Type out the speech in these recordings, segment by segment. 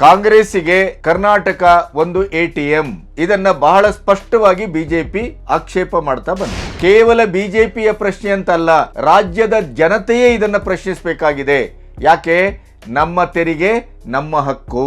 ಕಾಂಗ್ರೆಸ್ಸಿಗೆ ಕರ್ನಾಟಕ ಒಂದು ಎಟಿಎಂ. ಇದನ್ನ ಬಹಳ ಸ್ಪಷ್ಟವಾಗಿ ಬಿಜೆಪಿ ಆಕ್ಷೇಪ ಮಾಡ್ತಾ ಬಂದಿದೆ ಕೇವಲ ಬಿಜೆಪಿಯ ಪ್ರಶ್ನೆ ಅಂತಲ್ಲ, ರಾಜ್ಯದ ಜನತೆಯೇ ಇದನ್ನ ಪ್ರಶ್ನಿಸಬೇಕಾಗಿದೆ. ಯಾಕೆ? ನಮ್ಮ ತೆರಿಗೆ, ನಮ್ಮ ಹಕ್ಕು.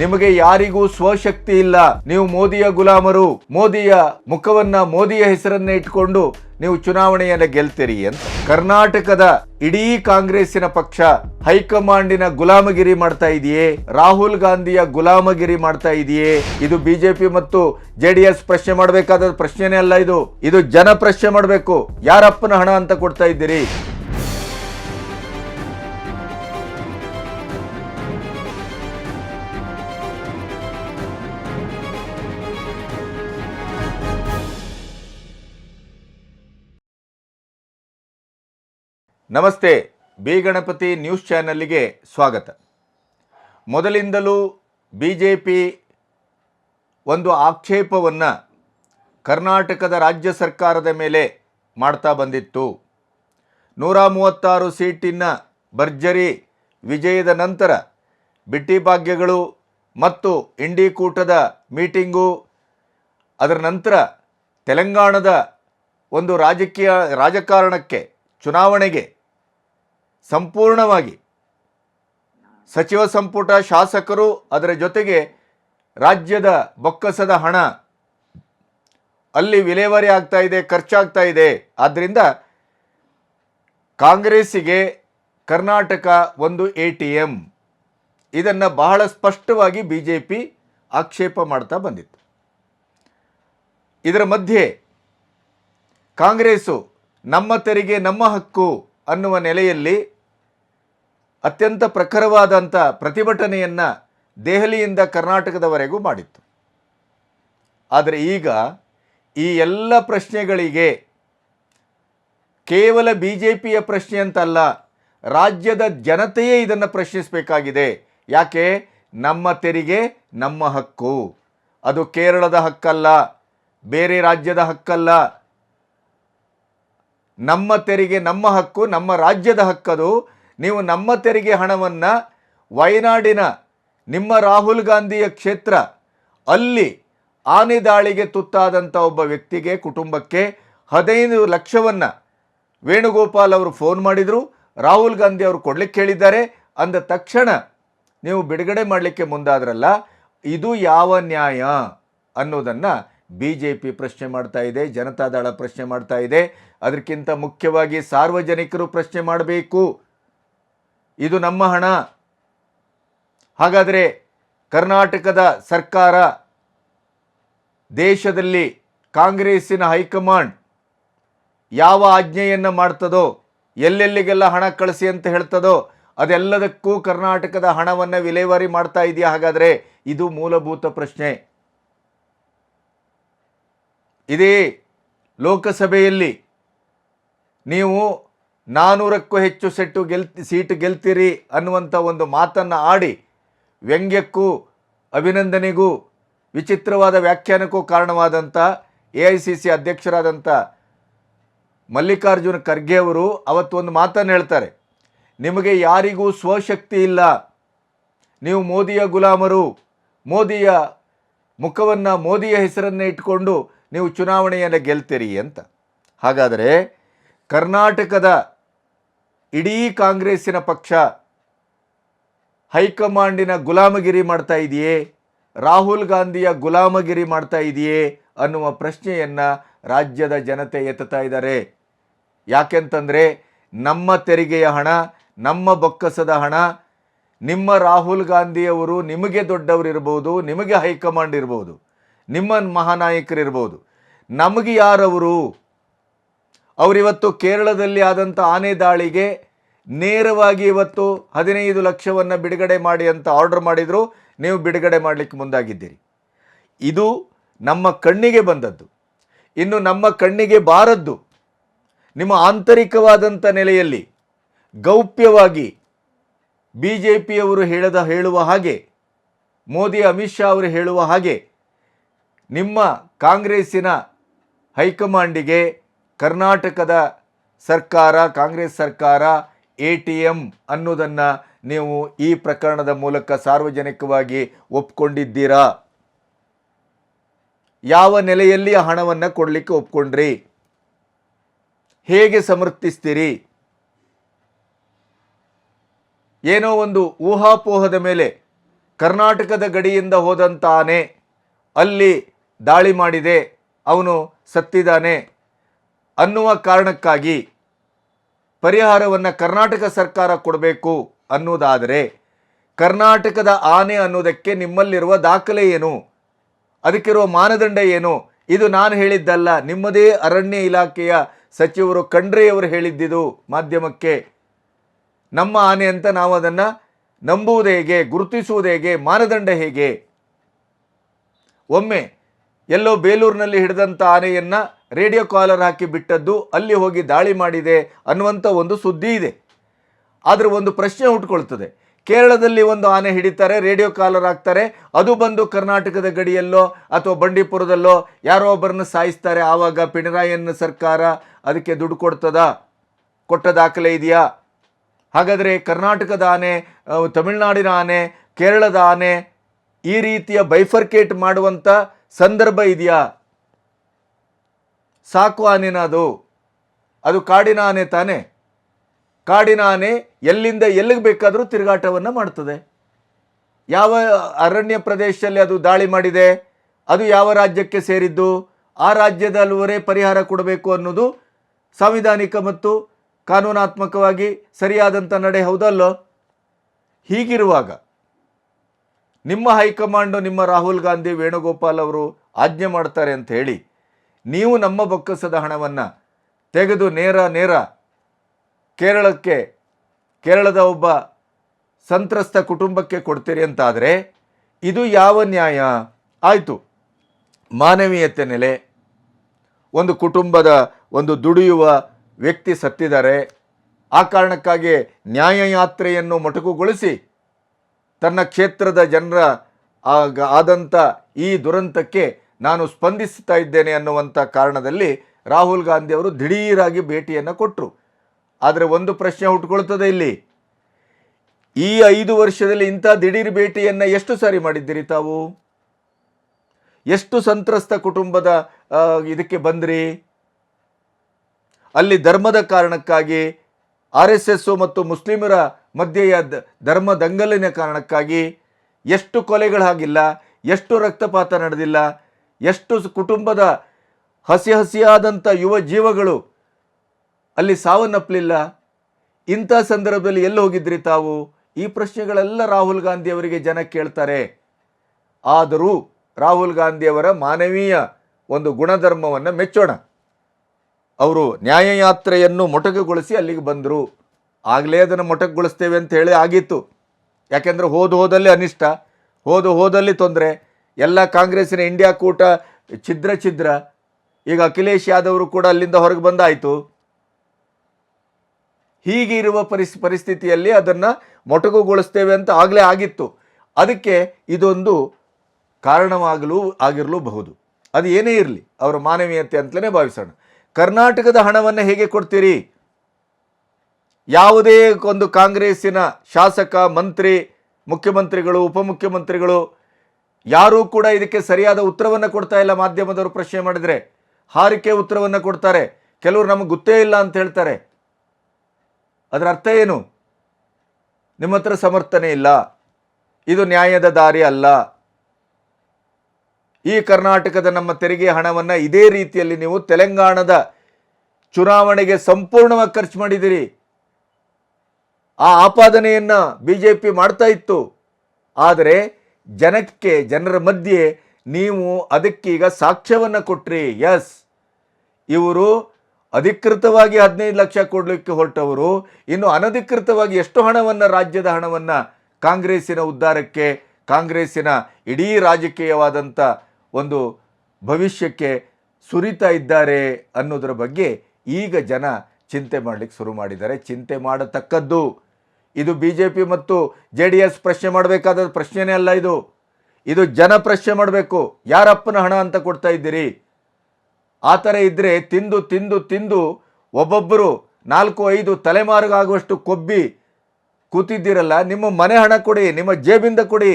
ನಿಮಗೆ ಯಾರಿಗೂ ಸ್ವಶಕ್ತಿ ಇಲ್ಲ. ನೀವು ಮೋದಿಯ ಗುಲಾಮರು, ಮೋದಿಯ ಮುಖವನ್ನ ಮೋದಿಯ ಹೆಸರನ್ನ ಇಟ್ಕೊಂಡು ನೀವು ಚುನಾವಣೆಯನ್ನ ಗೆಲ್ತೀರಿ ಅಂತ. ಕರ್ನಾಟಕದ ಇಡೀ ಕಾಂಗ್ರೆಸ್ಸಿನ ಪಕ್ಷ ಹೈಕಮಾಂಡಿನ ಗುಲಾಮಗಿರಿ ಮಾಡ್ತಾ ಇದೆಯೇ? ರಾಹುಲ್ ಗಾಂಧಿಯ ಗುಲಾಮಗಿರಿ ಮಾಡ್ತಾ ಇದೆಯೇ? ಇದು ಬಿಜೆಪಿ ಮತ್ತು ಜೆಡಿಎಸ್ ಪ್ರಶ್ನೆ ಮಾಡಬೇಕಾದ ಪ್ರಶ್ನೆನೇ ಅಲ್ಲ ಇದು. ಇದು ಜನ ಪ್ರಶ್ನೆ ಮಾಡಬೇಕು. ಯಾರಪ್ಪನ ಹಣ ಅಂತ ಕೊಡ್ತಾ ಇದ್ದೀರಿ? ನಮಸ್ತೆ, ಬಿ ಗಣಪತಿ ನ್ಯೂಸ್ ಚಾನಲ್ಗೆ ಸ್ವಾಗತ. ಮೊದಲಿಂದಲೂ ಬಿ ಜೆ ಪಿ ಒಂದು ಆಕ್ಷೇಪವನ್ನು ಕರ್ನಾಟಕದ ರಾಜ್ಯ ಸರ್ಕಾರದ ಮೇಲೆ ಮಾಡ್ತಾ ಬಂದಿತ್ತು. ನೂರ ಮೂವತ್ತಾರು ಸೀಟಿನ ಭರ್ಜರಿ ವಿಜಯದ ನಂತರ ಬಿಟ್ಟಿ ಭಾಗ್ಯಗಳು ಮತ್ತು ಇಂಡಿ ಕೂಟದ ಮೀಟಿಂಗು, ಅದರ ನಂತರ ತೆಲಂಗಾಣದ ಒಂದು ರಾಜಕೀಯ ರಾಜಕಾರಣಕ್ಕೆ, ಚುನಾವಣೆಗೆ ಸಂಪೂರ್ಣವಾಗಿ. ಸಚಿವ ಸಂಪುಟ ಶಾಸಕರು ಅದರ ಜೊತೆಗೆ ರಾಜ್ಯದ ಬೊಕ್ಕಸದ ಹಣ ಅಲ್ಲಿ ವಿಲೇವಾರಿ ಆಗ್ತಾ ಇದೆ, ಖರ್ಚಾಗ್ತಾ ಇದೆ. ಆದ್ದರಿಂದ ಕಾಂಗ್ರೆಸ್ಸಿಗೆ ಕರ್ನಾಟಕ ಒಂದು ಎ ಟಿ ಎಂ ಇದನ್ನು ಬಹಳ ಸ್ಪಷ್ಟವಾಗಿ ಬಿ ಜೆ ಪಿ ಆಕ್ಷೇಪ ಮಾಡ್ತಾ ಬಂದಿತ್ತು. ಇದರ ಮಧ್ಯೆ ಕಾಂಗ್ರೆಸ್ಸು ನಮ್ಮ ತೆರಿಗೆ ನಮ್ಮ ಹಕ್ಕು ಅನ್ನುವ ನೆಲೆಯಲ್ಲಿ ಅತ್ಯಂತ ಪ್ರಖರವಾದಂಥ ಪ್ರತಿಭಟನೆಯನ್ನು ದೆಹಲಿಯಿಂದ ಕರ್ನಾಟಕದವರೆಗೂ ಮಾಡಿತ್ತು. ಆದರೆ ಈಗ ಈ ಎಲ್ಲ ಪ್ರಶ್ನೆಗಳಿಗೆ ಕೇವಲ ಬಿ ಜೆ ಪಿಯ ಪ್ರಶ್ನೆ ಅಂತಲ್ಲ, ರಾಜ್ಯದ ಜನತೆಯೇ ಇದನ್ನು ಪ್ರಶ್ನಿಸಬೇಕಾಗಿದೆ. ಯಾಕೆ? ನಮ್ಮ ತೆರಿಗೆ, ನಮ್ಮ ಹಕ್ಕು. ಅದು ಕೇರಳದ ಹಕ್ಕಲ್ಲ, ಬೇರೆ ರಾಜ್ಯದ ಹಕ್ಕಲ್ಲ. ನಮ್ಮ ತೆರಿಗೆ, ನಮ್ಮ ಹಕ್ಕು, ನಮ್ಮ ರಾಜ್ಯದ ಹಕ್ಕದು. ನೀವು ನಮ್ಮ ತೆರಿಗೆ ಹಣವನ್ನು ವಯನಾಡಿನ ನಿಮ್ಮ ರಾಹುಲ್ ಗಾಂಧಿಯ ಕ್ಷೇತ್ರ, ಅಲ್ಲಿ ಆನೆ ದಾಳಿಗೆ ತುತ್ತಾದಂಥ ಒಬ್ಬ ವ್ಯಕ್ತಿಗೆ, ಕುಟುಂಬಕ್ಕೆ ಹದಿನೈದು ಲಕ್ಷವನ್ನು ವೇಣುಗೋಪಾಲ್ ಅವರು ಫೋನ್ ಮಾಡಿದರು. ರಾಹುಲ್ ಗಾಂಧಿ ಅವರು ಕೊಡ್ಲಿಕ್ಕೆ ಹೇಳಿದ್ದಾರೆ. ಅಂದ ತಕ್ಷಣ ನೀವು ಬಿಡುಗಡೆ ಮಾಡಲಿಕ್ಕೆ ಮುಂದಾದ್ರಲ್ಲ, ಇದು ಯಾವ ನ್ಯಾಯ ಅನ್ನೋದನ್ನು ಬಿ ಜೆ ಪಿ ಪ್ರಶ್ನೆ ಮಾಡ್ತಾ ಇದೆ, ಜನತಾದಳ ಪ್ರಶ್ನೆ ಮಾಡ್ತಾ ಇದೆ. ಅದಕ್ಕಿಂತ ಮುಖ್ಯವಾಗಿ ಸಾರ್ವಜನಿಕರು ಪ್ರಶ್ನೆ ಮಾಡಬೇಕು. ಇದು ನಮ್ಮ ಹಣ. ಹಾಗಾದರೆ ಕರ್ನಾಟಕದ ಸರ್ಕಾರ ದೇಶದಲ್ಲಿ ಕಾಂಗ್ರೆಸ್ಸಿನ ಹೈಕಮಾಂಡ್ ಯಾವ ಆಜ್ಞೆಯನ್ನು ಮಾಡ್ತದೋ, ಎಲ್ಲೆಲ್ಲಿಗೆಲ್ಲ ಹಣ ಕಳಿಸಿ ಅಂತ ಹೇಳ್ತದೋ, ಅದೆಲ್ಲದಕ್ಕೂ ಕರ್ನಾಟಕದ ಹಣವನ್ನು ವಿಲೇವಾರಿ ಮಾಡ್ತಾ ಇದೆಯಾ? ಹಾಗಾದರೆ ಇದು ಮೂಲಭೂತ ಪ್ರಶ್ನೆ. ಇದೇ ಲೋಕಸಭೆಯಲ್ಲಿ ನೀವು ನಾನ್ನೂರಕ್ಕೂ ಹೆಚ್ಚು ಸೆಟ್ಟು ಗೆಲ್, ಸೀಟು ಗೆಲ್ತೀರಿ ಅನ್ನುವಂಥ ಒಂದು ಮಾತನ್ನು ಆಡಿ ವ್ಯಂಗ್ಯಕ್ಕೂ ಅಭಿನಂದನೆಗೂ ವಿಚಿತ್ರವಾದ ವ್ಯಾಖ್ಯಾನಕ್ಕೂ ಕಾರಣವಾದಂಥ ಎ ಐ ಸಿ ಸಿ ಅಧ್ಯಕ್ಷರಾದಂಥ ಮಲ್ಲಿಕಾರ್ಜುನ ಖರ್ಗೆ ಅವರು ಅವತ್ತು ಒಂದು ಮಾತನ್ನು ಹೇಳ್ತಾರೆ. ನಿಮಗೆ ಯಾರಿಗೂ ಸ್ವಶಕ್ತಿ ಇಲ್ಲ. ನೀವು ಮೋದಿಯ ಗುಲಾಮರು. ಮೋದಿಯ ಮುಖವನ್ನು ಮೋದಿಯ ಹೆಸರನ್ನೇ ಇಟ್ಕೊಂಡು ನೀವು ಚುನಾವಣೆಯನ್ನು ಗೆಲ್ತೀರಿ ಅಂತ. ಹಾಗಾದರೆ ಕರ್ನಾಟಕದ ಇಡೀ ಕಾಂಗ್ರೆಸ್ಸಿನ ಪಕ್ಷ ಹೈಕಮಾಂಡಿನ ಗುಲಾಮಗಿರಿ ಮಾಡ್ತಾ ಇದೆಯೇ? ರಾಹುಲ್ ಗಾಂಧಿಯ ಗುಲಾಮಗಿರಿ ಮಾಡ್ತಾ ಇದೆಯೇ? ಅನ್ನುವ ಪ್ರಶ್ನೆಯನ್ನು ರಾಜ್ಯದ ಜನತೆ ಎತ್ತುತ್ತಾ ಇದ್ದಾರೆ. ಯಾಕೆಂತಂದರೆ ನಮ್ಮ ತೆರಿಗೆಯ ಹಣ, ನಮ್ಮ ಬೊಕ್ಕಸದ ಹಣ, ನಿಮ್ಮ ರಾಹುಲ್ ಗಾಂಧಿಯವರು ನಿಮಗೆ ದೊಡ್ಡವರಿರ್ಬೋದು ನಿಮಗೆ ಹೈಕಮಾಂಡ್ ಇರ್ಬೋದು, ನಿಮ್ಮ ಮಹಾನಾಯಕರಿರ್ಬೋದು. ನಮಗೆ ಯಾರವರು? ಅವರಿವತ್ತು ಕೇರಳದಲ್ಲಿ ಆದಂಥ ಆನೆ ದಾಳಿಗೆ ನೇರವಾಗಿ ಇವತ್ತು ಹದಿನೈದು ಲಕ್ಷವನ್ನು ಬಿಡುಗಡೆ ಮಾಡಿ ಅಂತ ಆರ್ಡರ್ ಮಾಡಿದರು. ನೀವು ಬಿಡುಗಡೆ ಮಾಡಲಿಕ್ಕೆ ಮುಂದಾಗಿದ್ದೀರಿ. ಇದು ನಮ್ಮ ಕಣ್ಣಿಗೆ ಬಂದದ್ದು. ಇನ್ನು ನಮ್ಮ ಕಣ್ಣಿಗೆ ಬಾರದ್ದು. ನಿಮ್ಮ ಆಂತರಿಕವಾದಂಥ ನೆಲೆಯಲ್ಲಿ ಗೌಪ್ಯವಾಗಿ ಬಿ ಜೆ ಪಿಯವರು ಹೇಳದ ಹೇಳುವ ಹಾಗೆ, ಮೋದಿ, ಅಮಿತ್ ಶಾ ಅವರು ಹೇಳುವ ಹಾಗೆ ನಿಮ್ಮ ಕಾಂಗ್ರೆಸ್ಸಿನ ಹೈಕಮಾಂಡಿಗೆ ಕರ್ನಾಟಕದ ಸರ್ಕಾರ, ಕಾಂಗ್ರೆಸ್ ಸರ್ಕಾರ ಎ ಟಿ ಎಂ ಅನ್ನೋದನ್ನು ನೀವು ಈ ಪ್ರಕರಣದ ಮೂಲಕ ಸಾರ್ವಜನಿಕವಾಗಿ ಒಪ್ಕೊಂಡಿದ್ದೀರಾ? ಯಾವ ನೆಲೆಯಲ್ಲಿ ಹಣವನ್ನು ಕೊಡಲಿಕ್ಕೆ ಒಪ್ಕೊಂಡ್ರಿ? ಹೇಗೆ ಸಮರ್ಥಿಸ್ತೀರಿ? ಏನೋ ಒಂದು ಊಹಾಪೋಹದ ಮೇಲೆ ಕರ್ನಾಟಕದ ಗಡಿಯಿಂದ ಹೋದಂತಾನೆ ಅಲ್ಲಿ ದಾಳಿ ಮಾಡಿದೆ, ಅವನು ಸತ್ತಿದ್ದಾನೆ. ಅನ್ನುವ ಕಾರಣಕ್ಕಾಗಿ ಪರಿಹಾರವನ್ನು ಕರ್ನಾಟಕ ಸರ್ಕಾರ ಕೊಡಬೇಕು ಅನ್ನೋದಾದರೆ ಕರ್ನಾಟಕದ ಆನೆ ಅನ್ನೋದಕ್ಕೆ ನಿಮ್ಮಲ್ಲಿರುವ ದಾಖಲೆ ಏನು? ಅದಕ್ಕಿರುವ ಮಾನದಂಡ ಏನು? ಇದು ನಾನು ಹೇಳಿದ್ದಲ್ಲ, ನಿಮ್ಮದೇ ಅರಣ್ಯ ಇಲಾಖೆಯ ಸಚಿವರು ಖಂಡ್ರೆಯವರು ಹೇಳಿದ್ದಿದು ಮಾಧ್ಯಮಕ್ಕೆ. ನಮ್ಮ ಆನೆ ಅಂತ ನಾವು ಅದನ್ನು ನಂಬುವುದು ಹೇಗೆ, ಗುರುತಿಸುವುದು ಹೇಗೆ, ಮಾನದಂಡ ಹೇಗೆ? ಒಮ್ಮೆ ಎಲ್ಲೋ ಬೇಲೂರಿನಲ್ಲಿ ಹಿಡಿದಂಥ ಆನೆಯನ್ನು ರೇಡಿಯೋ ಕಾಲರ್ ಹಾಕಿ ಬಿಟ್ಟದ್ದು ಅಲ್ಲಿ ಹೋಗಿ ದಾಳಿ ಮಾಡಿದೆ ಅನ್ನುವಂಥ ಒಂದು ಸುದ್ದಿ ಇದೆ. ಆದರೆ ಒಂದು ಪ್ರಶ್ನೆ ಹುಟ್ಕೊಳ್ತದೆ. ಕೇರಳದಲ್ಲಿ ಒಂದು ಆನೆ ಹಿಡಿತಾರೆ, ರೇಡಿಯೋ ಕಾಲರ್ ಹಾಕ್ತಾರೆ, ಅದು ಬಂದು ಕರ್ನಾಟಕದ ಗಡಿಯಲ್ಲೋ ಅಥವಾ ಬಂಡೀಪುರದಲ್ಲೋ ಯಾರೋ ಒಬ್ಬರನ್ನು ಸಾಯಿಸ್ತಾರೆ, ಆವಾಗ ಪಿಣರಾಯಿಯನ್ನ ಸರ್ಕಾರ ಅದಕ್ಕೆ ದುಡ್ಡು ಕೊಡ್ತದ? ಕೊಟ್ಟ ದಾಖಲೆ ಇದೆಯಾ? ಹಾಗಾದರೆ ಕರ್ನಾಟಕದ ಆನೆ ತಮಿಳುನಾಡಿನ ಆನೆ, ಕೇರಳದ ಆನೆ ಈ ರೀತಿಯ ಬೈಫರ್ಕೇಟ್ ಮಾಡುವಂಥ ಸಂದರ್ಭ ಇದೆಯಾ? ಸಾಕು ಆನೆನ ಅದು ಅದು ಕಾಡಿನ ಆನೆ ತಾನೆ? ಕಾಡಿನ ಆನೆ ಎಲ್ಲಿಂದ ಎಲ್ಲಿಗೆ ಬೇಕಾದರೂ ತಿರುಗಾಟವನ್ನು ಮಾಡ್ತದೆ. ಯಾವ ಅರಣ್ಯ ಪ್ರದೇಶದಲ್ಲಿ ಅದು ದಾಳಿ ಮಾಡಿದೆ? ಅದು ಯಾವ ರಾಜ್ಯಕ್ಕೆ ಸೇರಿದ್ದು? ಆ ರಾಜ್ಯದಲ್ಲಿವರೇ ಪರಿಹಾರ ಕೊಡಬೇಕು ಅನ್ನೋದು ಸಾಂವಿಧಾನಿಕ ಮತ್ತು ಕಾನೂನಾತ್ಮಕವಾಗಿ ಸರಿಯಾದಂಥ ನಡೆ ಹೌದಲ್ಲೋ? ಹೀಗಿರುವಾಗ ನಿಮ್ಮ ಹೈಕಮಾಂಡು, ನಿಮ್ಮ ರಾಹುಲ್ ಗಾಂಧಿ, ವೇಣುಗೋಪಾಲ್ ಅವರು ಆಜ್ಞೆ ಮಾಡ್ತಾರೆ ಅಂತ ಹೇಳಿ ನೀವು ನಮ್ಮ ಬೊಕ್ಕಸದ ಹಣವನ್ನು ತೆಗೆದು ನೇರ ನೇರ ಕೇರಳಕ್ಕೆ, ಕೇರಳದ ಒಬ್ಬ ಸಂತ್ರಸ್ತ ಕುಟುಂಬಕ್ಕೆ ಕೊಡ್ತೀರಿ ಅಂತಾದರೆ ಇದು ಯಾವ ನ್ಯಾಯ? ಆಯಿತು. ಮಾನವೀಯತೆ ನೆಲೆ. ಒಂದು ಕುಟುಂಬದ ಒಂದು ದುಡಿಯುವ ವ್ಯಕ್ತಿ ಸತ್ತಿದ್ದಾರೆ. ಆ ಕಾರಣಕ್ಕಾಗಿ ನ್ಯಾಯಯಾತ್ರೆಯನ್ನು ಮೊಟಕುಗೊಳಿಸಿ ತನ್ನ ಕ್ಷೇತ್ರದ ಜನರ ಆಗ- ಆದಂಥ ಈ ದುರಂತಕ್ಕೆ ನಾನು ಸ್ಪಂದಿಸ್ತಾ ಇದ್ದೇನೆ ಅನ್ನುವಂಥ ಕಾರಣದಲ್ಲಿ ರಾಹುಲ್ ಗಾಂಧಿ ಅವರು ದಿಢೀರಾಗಿ ಭೇಟಿಯನ್ನು ಕೊಟ್ಟರು ಆದರೆ ಒಂದು ಪ್ರಶ್ನೆ ಹುಟ್ಕೊಳ್ತದೆ ಇಲ್ಲಿ. ಈ ಐದು ವರ್ಷದಲ್ಲಿ ಇಂಥ ದಿಢೀರ್ ಭೇಟಿಯನ್ನು ಎಷ್ಟು ಸಾರಿ ಮಾಡಿದ್ದೀರಿ ತಾವು? ಎಷ್ಟು ಸಂತ್ರಸ್ತ ಕುಟುಂಬದ ಇದಕ್ಕೆ ಬಂದ್ರಿ? ಅಲ್ಲಿ ಧರ್ಮದ ಕಾರಣಕ್ಕಾಗಿ ಆರ್ ಎಸ್ ಎಸ್ಸು ಮತ್ತು ಮುಸ್ಲಿಮರ ಮಧ್ಯೆಯ ಧರ್ಮ ದಂಗಲಿನ ಕಾರಣಕ್ಕಾಗಿ ಎಷ್ಟು ಕೊಲೆಗಳಾಗಿಲ್ಲ, ಎಷ್ಟು ರಕ್ತಪಾತ ನಡೆದಿಲ್ಲ, ಎಷ್ಟು ಕುಟುಂಬದ ಹಸಿ ಹಸಿಯಾದಂಥ ಯುವ ಜೀವಗಳು ಅಲ್ಲಿ ಸಾವನ್ನಪ್ಪಲಿಲ್ಲ ಇಂಥ ಸಂದರ್ಭದಲ್ಲಿ ಎಲ್ಲಿ ಹೋಗಿದ್ರಿ ತಾವು? ಈ ಪ್ರಶ್ನೆಗಳೆಲ್ಲ ರಾಹುಲ್ ಗಾಂಧಿ ಅವರಿಗೆ ಜನ ಕೇಳ್ತಾರೆ. ಆದರೂ ರಾಹುಲ್ ಗಾಂಧಿಯವರ ಮಾನವೀಯ ಒಂದು ಗುಣಧರ್ಮವನ್ನು ಮೆಚ್ಚೋಣ. ಅವರು ನ್ಯಾಯಯಾತ್ರೆಯನ್ನು ಮೊಟಕುಗೊಳಿಸಿ ಅಲ್ಲಿಗೆ ಬಂದರು. ಆಗಲೇ ಅದನ್ನು ಮೊಟಕುಗೊಳಿಸ್ತೇವೆ ಅಂತ ಹೇಳಿ ಆಗಿತ್ತು. ಯಾಕೆಂದರೆ ಹೋದ ಹೋದಲ್ಲಿ ಅನಿಷ್ಟ. ಹೋದ ಹೋದಲ್ಲಿ ತೊಂದರೆ. ಎಲ್ಲ ಕಾಂಗ್ರೆಸ್ಸಿನ ಇಂಡಿಯಾ ಕೂಟ ಛಿದ್ರ ಛಿದ್ರ. ಈಗ ಅಖಿಲೇಶ್ ಯಾದವರು ಕೂಡ ಅಲ್ಲಿಂದ ಹೊರಗೆ ಬಂದಾಯಿತು. ಹೀಗಿರುವ ಪರಿಸ್, ಪರಿಸ್ಥಿತಿಯಲ್ಲಿ ಅದನ್ನು ಮೊಟಕುಗೊಳಿಸ್ತೇವೆ ಅಂತ ಆಗಲೇ ಆಗಿತ್ತು. ಅದಕ್ಕೆ ಇದೊಂದು ಕಾರಣವಾಗಲು, ಆಗಿರಲೂಬಹುದು. ಅದು ಏನೇ ಇರಲಿ, ಅವರ ಮಾನವೀಯತೆ ಅಂತಲೇ ಭಾವಿಸೋಣ. ಕರ್ನಾಟಕದ ಹಣವನ್ನು ಹೇಗೆ ಕೊಡ್ತೀರಿ? ಯಾವುದೇ ಒಂದು ಕಾಂಗ್ರೆಸ್ಸಿನ ಶಾಸಕ, ಮಂತ್ರಿ, ಮುಖ್ಯಮಂತ್ರಿಗಳು, ಉಪಮುಖ್ಯಮಂತ್ರಿಗಳು ಯಾರೂ ಕೂಡ ಇದಕ್ಕೆ ಸರಿಯಾದ ಉತ್ತರವನ್ನು ಕೊಡ್ತಾ ಇಲ್ಲ. ಮಾಧ್ಯಮದವರು ಪ್ರಶ್ನೆ ಮಾಡಿದರೆ ಹಾರಿಕೆ ಉತ್ತರವನ್ನು ಕೊಡ್ತಾರೆ. ಕೆಲವರು ನಮಗೆ ಗೊತ್ತೇ ಇಲ್ಲ ಅಂತ ಹೇಳ್ತಾರೆ. ಅದರ ಅರ್ಥ ಏನು? ನಿಮ್ಮ ಹತ್ರ ಸಮರ್ಥನೆ ಇಲ್ಲ. ಇದು ನ್ಯಾಯದ ದಾರಿ ಅಲ್ಲ. ಈ ಕರ್ನಾಟಕದ ನಮ್ಮ ತೆರಿಗೆ ಹಣವನ್ನು ಇದೇ ರೀತಿಯಲ್ಲಿ ನೀವು ತೆಲಂಗಾಣದ ಚುನಾವಣೆಗೆ ಸಂಪೂರ್ಣವಾಗಿ ಖರ್ಚು ಮಾಡಿದಿರಿ. ಆ ಆಪಾದನೆಯನ್ನು ಬಿ ಜೆ ಪಿ ಮಾಡ್ತಾ ಇತ್ತು. ಆದರೆ ಜನಕ್ಕೆ, ಜನರ ಮಧ್ಯೆ ನೀವು ಅದಕ್ಕೀಗ ಸಾಕ್ಷ್ಯವನ್ನು ಕೊಟ್ರಿ. ಎಸ್ ಇವರು ಅಧಿಕೃತವಾಗಿ ಹದಿನೈದು ಲಕ್ಷ ಕೊಡಲಿಕ್ಕೆ ಹೊರಟವರು. ಇನ್ನು ಅನಧಿಕೃತವಾಗಿ ಎಷ್ಟು ಹಣವನ್ನು, ರಾಜ್ಯದ ಹಣವನ್ನು ಕಾಂಗ್ರೆಸ್ಸಿನ ಉದ್ಧಾರಕ್ಕೆ, ಕಾಂಗ್ರೆಸ್ಸಿನ ಇಡೀ ರಾಜಕೀಯವಾದಂಥ ಒಂದು ಭವಿಷ್ಯಕ್ಕೆ ಸುರಿತಾ ಇದ್ದಾರೆ ಅನ್ನೋದರ ಬಗ್ಗೆ ಈಗ ಜನ ಚಿಂತೆ ಮಾಡಲಿಕ್ಕೆ ಶುರು ಮಾಡಿದ್ದಾರೆ. ಚಿಂತೆ ಮಾಡತಕ್ಕದ್ದು ಇದು ಬಿ ಜೆ ಪಿ ಮತ್ತು ಜೆ ಡಿ ಎಸ್ ಪ್ರಶ್ನೆ ಮಾಡಬೇಕಾದ ಪ್ರಶ್ನೆನೇ ಅಲ್ಲ ಇದು. ಇದು ಜನ ಪ್ರಶ್ನೆ ಮಾಡಬೇಕು. ಯಾರಪ್ಪನ ಹಣ ಅಂತ ಕೊಡ್ತಾ ಇದ್ದೀರಿ? ಆ ಥರ ಇದ್ದರೆ ತಿಂದು ತಿಂದು ತಿಂದು ಒಬ್ಬೊಬ್ಬರು ನಾಲ್ಕು ಐದು ತಲೆಮಾರಿಗಾಗುವಷ್ಟು ಕೊಬ್ಬಿ ಕೂತಿದ್ದೀರಲ್ಲ, ನಿಮ್ಮ ಮನೆ ಹಣ ಕೊಡಿ, ನಿಮ್ಮ ಜೇಬಿಂದ ಕೊಡಿ,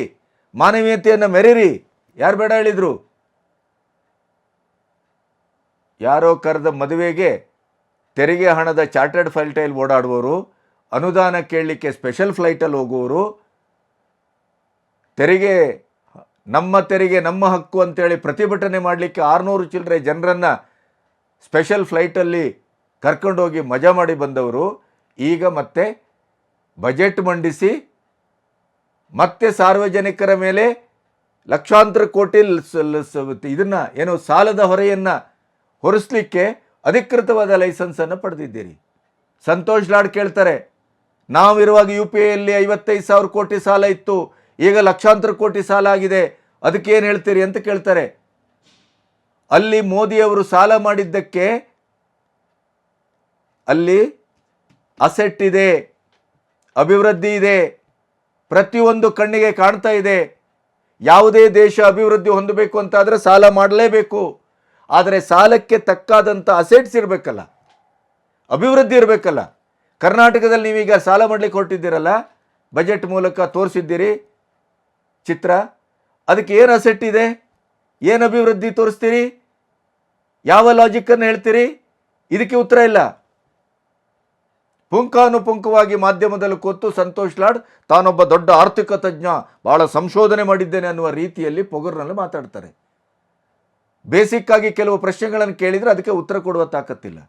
ಮಾನವೀಯತೆಯನ್ನು ಮೆರೀರಿ. ಯಾರು ಬೇಡ ಹೇಳಿದರು? ಯಾರೋ ಕರೆದ ಮದುವೆಗೆ ತೆರಿಗೆ ಹಣದ ಚಾರ್ಟರ್ಡ್ ಫೈಲ್ಟೈಲ್ ಓಡಾಡುವವರು ಅನುದಾನ ಕೇಳಲಿಕ್ಕೆ ಸ್ಪೆಷಲ್ ಫ್ಲೈಟಲ್ಲಿ ಹೋಗುವರು ತೆರಿಗೆ, ನಮ್ಮ ತೆರಿಗೆ, ನಮ್ಮ ಹಕ್ಕು ಅಂತೇಳಿ ಪ್ರತಿಭಟನೆ ಮಾಡಲಿಕ್ಕೆ ಆರುನೂರು ಚಿಲ್ಲರೆ ಜನರನ್ನು ಸ್ಪೆಷಲ್ ಫ್ಲೈಟಲ್ಲಿ ಕರ್ಕೊಂಡೋಗಿ ಮಜಾ ಮಾಡಿ ಬಂದವರು. ಈಗ ಮತ್ತೆ ಬಜೆಟ್ ಮಂಡಿಸಿ, ಮತ್ತೆ ಸಾರ್ವಜನಿಕರ ಮೇಲೆ ಲಕ್ಷಾಂತರ ಕೋಟಿ ಇದನ್ನು ಏನು ಸಾಲದ ಹೊರೆಯನ್ನು ಹೊರಿಸಲಿಕ್ಕೆ ಅಧಿಕೃತವಾದ ಲೈಸೆನ್ಸನ್ನು ಪಡೆದಿದ್ದೀರಿ. ಸಂತೋಷ್ ಲಾಡ್ ಕೇಳ್ತಾರೆ ನಾವಿರುವಾಗ ಯು ಪಿ ಐಯಲ್ಲಿ ಐವತ್ತೈದು ಸಾವಿರ ಕೋಟಿ ಸಾಲ ಇತ್ತು. ಈಗ ಲಕ್ಷಾಂತರ ಕೋಟಿ ಸಾಲ ಆಗಿದೆ. ಅದಕ್ಕೇನು ಹೇಳ್ತೀರಿ ಅಂತ ಕೇಳ್ತಾರೆ. ಅಲ್ಲಿ ಮೋದಿಯವರು ಸಾಲ ಮಾಡಿದ್ದಕ್ಕೆ ಅಲ್ಲಿ ಅಸೆಟ್ ಇದೆ, ಅಭಿವೃದ್ಧಿ ಇದೆ, ಪ್ರತಿಯೊಂದು ಕಣ್ಣಿಗೆ ಕಾಣ್ತಾ ಇದೆ. ಯಾವುದೇ ದೇಶ ಅಭಿವೃದ್ಧಿ ಹೊಂದಬೇಕು ಅಂತಾದರೆ ಸಾಲ ಮಾಡಲೇಬೇಕು. ಆದರೆ ಸಾಲಕ್ಕೆ ತಕ್ಕಾದಂಥ ಅಸೆಟ್ಸ್ ಇರಬೇಕಲ್ಲ, ಅಭಿವೃದ್ಧಿ ಇರಬೇಕಲ್ಲ. ಕರ್ನಾಟಕದಲ್ಲಿ ನೀವೀಗ ಸಾಲ ಮಾಡಲಿಕ್ಕೆ ಹೊರಟಿದ್ದೀರಲ್ಲ, ಬಜೆಟ್ ಮೂಲಕ ತೋರಿಸಿದ್ದೀರಿ ಚಿತ್ರ, ಅದಕ್ಕೆ ಏನು ಅಸೆಟ್ ಇದೆ? ಏನು ಅಭಿವೃದ್ಧಿ ತೋರಿಸ್ತೀರಿ? ಯಾವ ಲಾಜಿಕ್ಕನ್ನು ಹೇಳ್ತೀರಿ? ಇದಕ್ಕೆ ಉತ್ತರ ಇಲ್ಲ. ಪುಂಖಾನುಪುಂಖವಾಗಿ ಮಾಧ್ಯಮದಲ್ಲಿ ಕೂತು ಸಂತೋಷ್ ಲಾಡ್, ತಾನೊಬ್ಬ ದೊಡ್ಡ ಆರ್ಥಿಕ ತಜ್ಞ, ಬಹಳ ಸಂಶೋಧನೆ ಮಾಡಿದ್ದೇನೆ ಅನ್ನುವ ರೀತಿಯಲ್ಲಿ ಪೊಗರ್ನಲ್ಲಿ ಮಾತಾಡ್ತಾರೆ. ಬೇಸಿಕ್ ಆಗಿ ಕೆಲವು ಪ್ರಶ್ನೆಗಳನ್ನು ಕೇಳಿದರೆ ಅದಕ್ಕೆ ಉತ್ತರ ಕೊಡುವ ತಾಕತ್ತಿಲ್ಲ.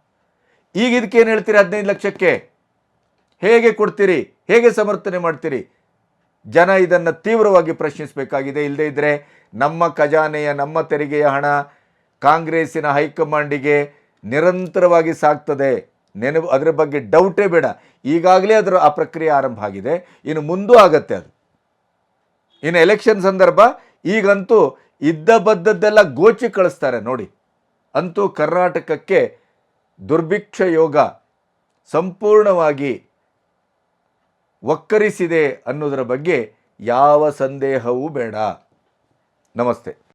ಈಗ ಇದಕ್ಕೆ ಏನು ಹೇಳ್ತೀರಿ ಹದಿನೈದು ಲಕ್ಷಕ್ಕೆ? ಹೇಗೆ ಕೊಡ್ತೀರಿ? ಹೇಗೆ ಸಮರ್ಥನೆ ಮಾಡ್ತೀರಿ? ಜನ ಇದನ್ನು ತೀವ್ರವಾಗಿ ಪ್ರಶ್ನಿಸಬೇಕಾಗಿದೆ. ಇಲ್ಲದೇ ಇದ್ದರೆ ನಮ್ಮ ಖಜಾನೆಯ, ನಮ್ಮ ತೆರಿಗೆಯ ಹಣ ಕಾಂಗ್ರೆಸ್ಸಿನ ಹೈಕಮಾಂಡಿಗೆ ನಿರಂತರವಾಗಿ ಸಾಗ್ತದೆ. ನೆನಪು, ಅದರ ಬಗ್ಗೆ ಡೌಟೇ ಬೇಡ. ಈಗಾಗಲೇ ಅದರ ಆ ಪ್ರಕ್ರಿಯೆ ಆರಂಭ ಆಗಿದೆ. ಇನ್ನು ಮುಂದೂ ಆಗತ್ತೆ ಅದು. ಇನ್ನು ಎಲೆಕ್ಷನ್ ಸಂದರ್ಭ, ಈಗಂತೂ ಇದ್ದ ಬದ್ದದ್ದೆಲ್ಲ ಗೋಚಿ ಕಳಿಸ್ತಾರೆ ನೋಡಿ. ಅಂತೂ ಕರ್ನಾಟಕಕ್ಕೆ ದುರ್ಭಿಕ್ಷ ಯೋಗ ಸಂಪೂರ್ಣವಾಗಿ ಒಕ್ಕರಿಸಿದೆ ಅನ್ನೋದರ ಬಗ್ಗೆ ಯಾವ ಸಂದೇಹವೂ ಬೇಡ. ನಮಸ್ತೆ.